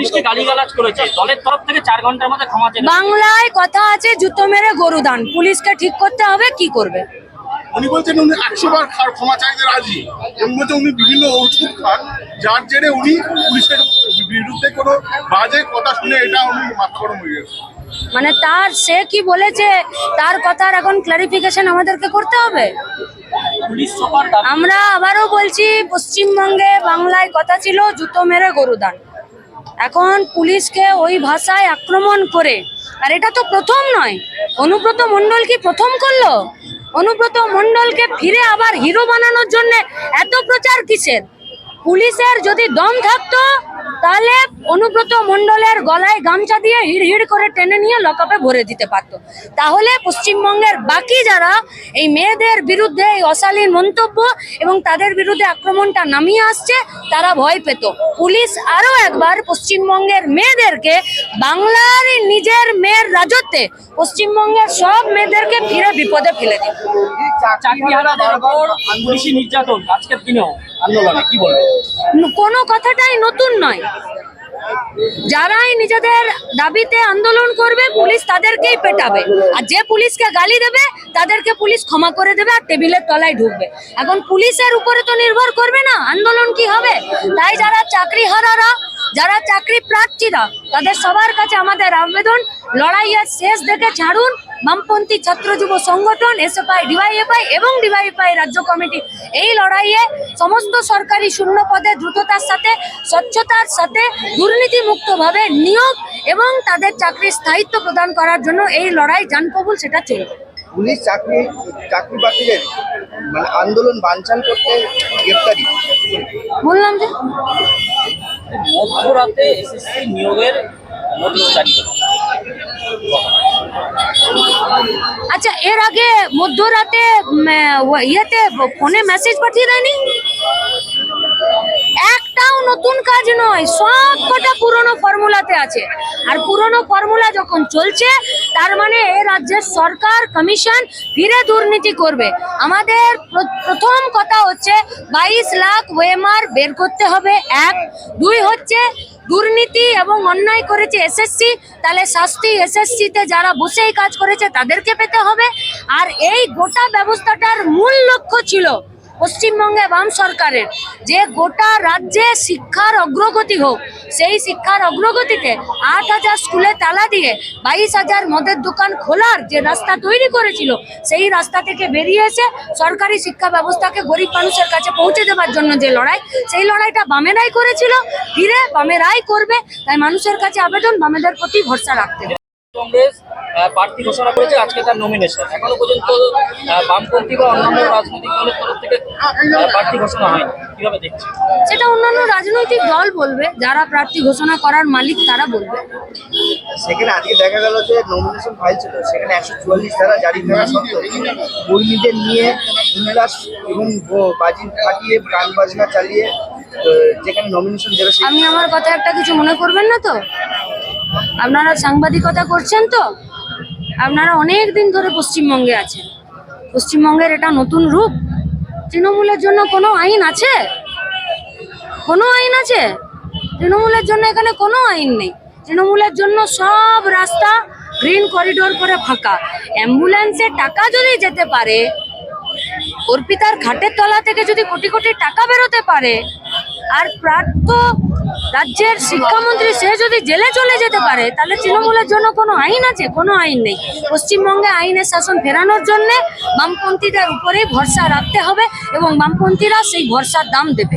পুলিশকে গালিগালাজ করেছে। দলের তরফ থেকে চার ঘণ্টার মধ্যে ক্ষমা চেয়ে বাংলায় কথা আছে জুতো মেরে গরু দান। পুলিশকে ঠিক করতে হবে কি করবে? উনি বলছেন উনি একশো বার খার ক্ষমা চাইতে রাজি। এবং উনি বিভিন্ন ওষুধ খান যার জেরে উনি পুলিশের বিরুদ্ধে কোনো বাজে কথা শুনে এটা উনি মাথা গরম হয়ে গেছে। মানে তার সে কি বলেছে তার কথার এখন ক্লারিফিকেশন আমাদেরকে করতে হবে? পুলিশ সুপার দাবি আমরা আবারও বলছি পশ্চিমবঙ্গে বাংলায় কথা ছিল জুতো মেরে গরু দান। এখন পুলিশকে ওই ভাষায় আক্রমণ করে। আর এটা তো প্রথম নয়। অনুব্রত মণ্ডল কি প্রথম করল? অনুব্রত মণ্ডলকে ফিরে আবার হিরো বানানোর জন্য এত প্রচার কিসের? পুলিশের যদি দম থাকতো তাহলে অনুব্রত মণ্ডলের গলায় গামছা দিয়ে হিড় হিড় করে টেনে নিয়ে লকআপে ভরে দিতে পারতো। তাহলে পশ্চিমবঙ্গের বাকি যারা এই মেয়েদের বিরুদ্ধে এই অশালীন মন্তব্য এবং তাদের বিরুদ্ধে আক্রমণটা নামিয়ে আসছে, তারা ভয় পেত। পুলিশ আরও একবার পশ্চিমবঙ্গের মেয়েদেরকে, বাংলার নিজের মেয়ের রাজত্বে পশ্চিমবঙ্গের সব মেয়েদেরকে ফিরে বিপদে ফেলে দিত নির্যাতন আজকের দিনেও। আন্দোলনে কি বলবে? ন- কোনো কথাটাই নতুন নয়। যারাই নিজেদের দাবিতে আন্দোলন করবে, পুলিশ তাদেরকেই পেটাবে। আর যে পুলিশকে গালি দেবে, তাদেরকে পুলিশ ক্ষমা করে দেবে আর টেবিলের তলায় ঢুকবে। এখন পুলিশের উপরে তো নির্ভর করবে না, আন্দোলন কি হবে? তাই যারা চাকরি হারারা যারা চাকরি প্রার্থীরা, তাদের সবার কাছে আমাদের আবেদন, লড়াইয়ের শেষ দেখে ছাড়ুন বামপন্থী ছাত্র যুব সংগঠন এসএফআই ডিওয়াইএফআই এবং ডিওয়াইএফআই রাজ্য কমিটি। এই লড়াইয়ে সমস্ত সরকারি শূন্য পদে দ্রুততার সাথে স্বচ্ছতার সাথে দুর্নীতিমুক্তভাবে নিয়োগ এবং তাদের চাকরির স্থায়িত্ব প্রদান করার জন্য এই লড়াই জানকবুল সেটা চলবে। পুলিশ চাকরি চাকরি বাতিলের মানে আন্দোলন বানচাল করতে গ্রেপ্তারি। বললাম যে? মধ্যরাতে এসএসসি নিয়োগের নোটিশ জারি করেছে। আচ্ছা এর আগে মধ্যরাতে ইয়েতে ফোনে মেসেজ পাঠিয়ে দেয়নি? একটাও নতুন কাজ নয়, সব কটা পুরনো ফর্মুলাতে আছে। আর পুরনো ফর্মুলা যখন চলছে, তার মানে এ রাজ্যের সরকার, কমিশন ফিরে দুর্নীতি করবে। আমাদের প্রথম কথা হচ্ছে, বাইশ লাখ ওয়েমার বের করতে হবে। এক। দুই হচ্ছে দুর্নীতি এবং অন্যায় করেছে এসএসসি, তাহলে শাস্তি এসএসসিতে যারা বসে এই কাজ করেছে তাদেরকে পেতে হবে। আর এই গোটা ব্যবস্থাটার মূল লক্ষ্য ছিল পশ্চিমবঙ্গে বাম সরকারের যে গোটা রাজ্যে শিক্ষার অগ্রগতি হোক, সেই শিক্ষার অগ্রগতিতে আট হাজার স্কুলে তালা দিয়ে বাইশ হাজার মদের দোকান খোলার যে রাস্তা তৈরি করেছিল, সেই রাস্তা থেকে বেরিয়ে এসে সরকারি শিক্ষা ব্যবস্থাকে গরিব মানুষের কাছে পৌঁছে দেওয়ার জন্য যে লড়াই, সেই লড়াইটা বামেরাই করেছিল ধীরে বামেরাই করবে, তাই মানুষের কাছে আবেদন বামেদের প্রতি ভরসা রাখতে হবে। কংগ্রেস প্রার্থী ঘোষণা করেছে, আজকে তার নমিনেশন এখনও পর্যন্ত বামপন্থী বা অন্যান্য রাজনৈতিক দলের প্রার্থী ঘোষণা হয়নি কীভাবে দেখছে সেটা অন্যান্য রাজনৈতিক দল বলবে যারা প্রার্থী ঘোষণা করার মালিক তারা বলবে। সেখানে আজকে দেখা গেল যে নমিনেশন ফাইল ছিল সেখানে একশো চুয়াল্লিশ ধারা জারি করা সত্ত্বেও কর্মীদের নিয়ে উল্লাস এবং বাজি ফাটিয়ে গান বাজনা চালিয়ে যেখানে নমিনেশন দেবে আমি আমার কথা একটা কিছু মনে করবেন না তো? আপনারা সাংবাদিকতা করছেন তো? আপনারা অনেক দিন ধরে পশ্চিমবঙ্গে আছেন। পশ্চিমবঙ্গের এটা নতুন রূপ। তৃণমূলের জন্য কোনো আইন আছে? কোনো আইন আছে? তৃণমূলের জন্য এখানে কোনো আইন নেই। তৃণমূলের জন্য সব রাস্তা গ্রিন করিডোর করে ফাঁকা। অ্যাম্বুলেন্সে টাকা যদি যেতে পারে, অর্পিতার ঘাটের তলা থেকে যদি কোটি কোটি টাকা বেরোতে পারে, আর প্রার্থ রাজ্যের শিক্ষামন্ত্রী, সে যদি জেলে চলে যেতে পারে, তাহলে তৃণমূলের জন্য কোনো আইন আছে? কোনো আইন নেই। পশ্চিমবঙ্গে আইনের শাসন ফেরানোর জন্যে বামপন্থীদের উপরেই ভরসা রাখতে হবে এবং বামপন্থীরা সেই ভরসার দাম দেবে।